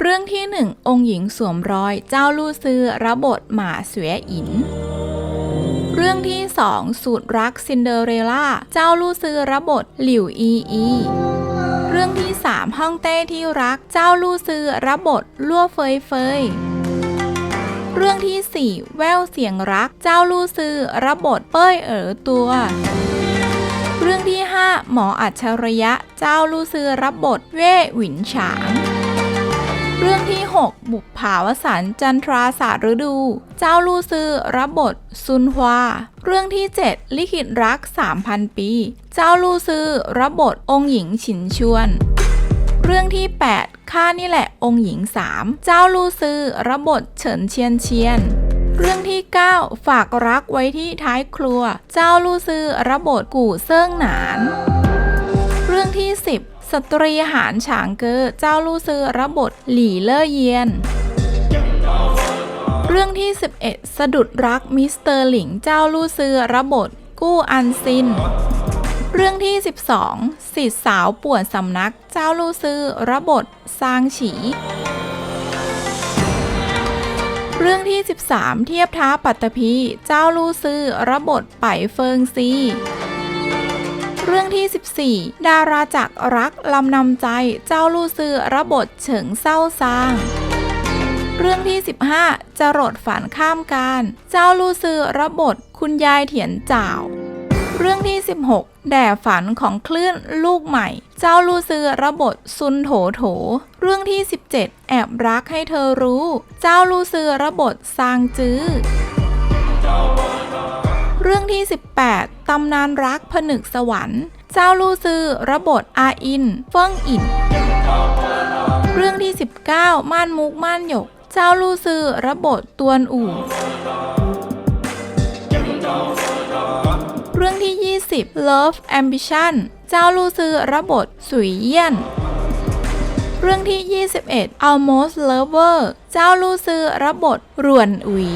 เรื่องที่หนึ่งองค์หญิงสวมรอยเจ้าลู่ซือรับบทหมาเสวยอิน เรื่องที่สองสูตรรักซินเดอเรล่า เจ้าลู่ซือรับบทหลิวอีอี เรื่องที่สามห้องเต้ที่รักเจ้าลู่ซือรับบทลั่วเฟยเฟย เรื่องที่สี่แววเสียงรักเจ้าลู่ซือรับบทเป้ยเอ๋อตัวเรื่องที่ 5 หมออัจฉริยะ เจ้าลู่ซือรับบทเว่หวินฉาง เรื่องที่ 6 บุปผาวสันจันทราศาสตร์ฤดู เจ้าลู่ซือรับบทซุนฮวาเรื่องที่ 7 ลิขิตรัก 3,000 ปี เจ้าลู่ซือรับบทองค์หญิงฉินชวน เรื่องที่ 8 ข้านี่แหละองค์หญิง 3 เจ้าลู่ซือรับบทเฉินเชียนเชียนเรื่องที่ 9 ฝากรักไว้ที่ท้ายครัว เจ้าลู่ซือรับบทกู่เซิ่งหนาน เรื่องที่ 10 สตรีหารฉางเกอเจ้าลู่ซือรับบทหลี่เล่อเยียน เรื่องที่ 11 สะดุดรักมิสเตอร์หลิงเจ้าลู่ซือรับบทกู้อันซิน เรื่องที่ 12 สิทธิสาวป่วนสำนักเจ้าลู่ซือรับบทซางฉี เรื่องที่ 13 เทียบท้าปัตตภีเจ้าลู่ซือรับบทไปเฟิงซี เรื่องที่ 14 ดาราจักรรักลำนำใจเจ้าลู่ซือรับทเฉิงเศร้าซางเรื่องที่ 15 จรดฝันข้ามการ เจ้าลู่ซือรับบทคุณยายเถียนจ่าว เรื่องที่ 16 แด่ฝันของคลื่นลูกใหม่ เจ้าลู่ซือระบทซุนโถโถ เรื่องที่ 17 แอบรักให้เธอรู้ เจ้าลู่ซือระบทซางจื้อเรื่องที่ 18 ตำนานรักผนึกสวรรค์ เจ้าลู่ซือระบทอาอิน เฟิ่งอิน เรื่องที่ 19 ม่านมุกม่านหยก เจ้าลู่ซือระบทตวนอู่ เรื่องที่ 20 Love Ambition เจ้าลู่ซือระบทสุยเยี่ยน เรื่องที่ 21 Almost Lover เจ้าลู่ซือระบทรวนอุ๋ย